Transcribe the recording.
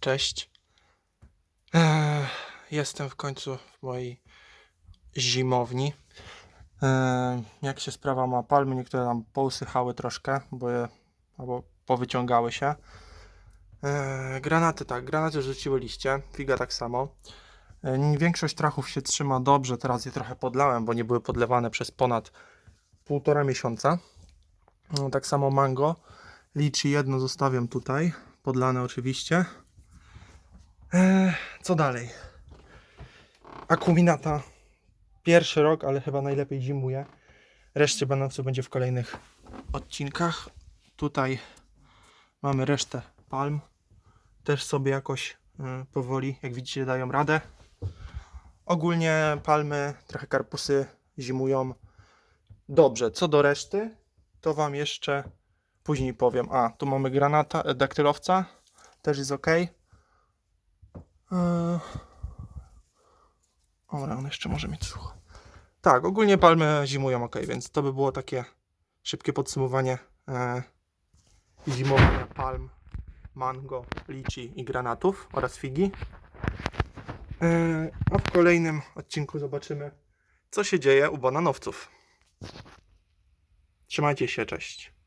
Cześć. Eee, jestem w końcu w mojej zimowni. Eee, jak się sprawa ma? Palmy niektóre tam pousychały troszkę, bo je, albo powyciągały się. Eee, granaty tak, granaty rzuciły liście, figa tak samo. Eee, większość trachów się trzyma dobrze, teraz je trochę podlałem, bo nie były podlewane przez ponad półtora miesiąca. No, tak samo mango. Liczy jedno zostawiam tutaj, podlane oczywiście. Co dalej? Akuminata. Pierwszy rok, ale chyba najlepiej zimuje. Reszcie będący będzie w kolejnych odcinkach. Tutaj mamy resztę palm. Też sobie jakoś e, powoli, jak widzicie, dają radę. Ogólnie palmy, trochę karpusy zimują dobrze. Co do reszty, to Wam jeszcze później powiem. A, tu mamy granata, e, daktylowca. Też jest ok. Eee... Dobra, on jeszcze może mieć słuch. Tak, ogólnie palmy zimują ok, więc to by było takie szybkie podsumowanie e, zimowania palm, mango, liczy i granatów oraz figi. E, a w kolejnym odcinku zobaczymy, co się dzieje u bananowców. Trzymajcie się, cześć.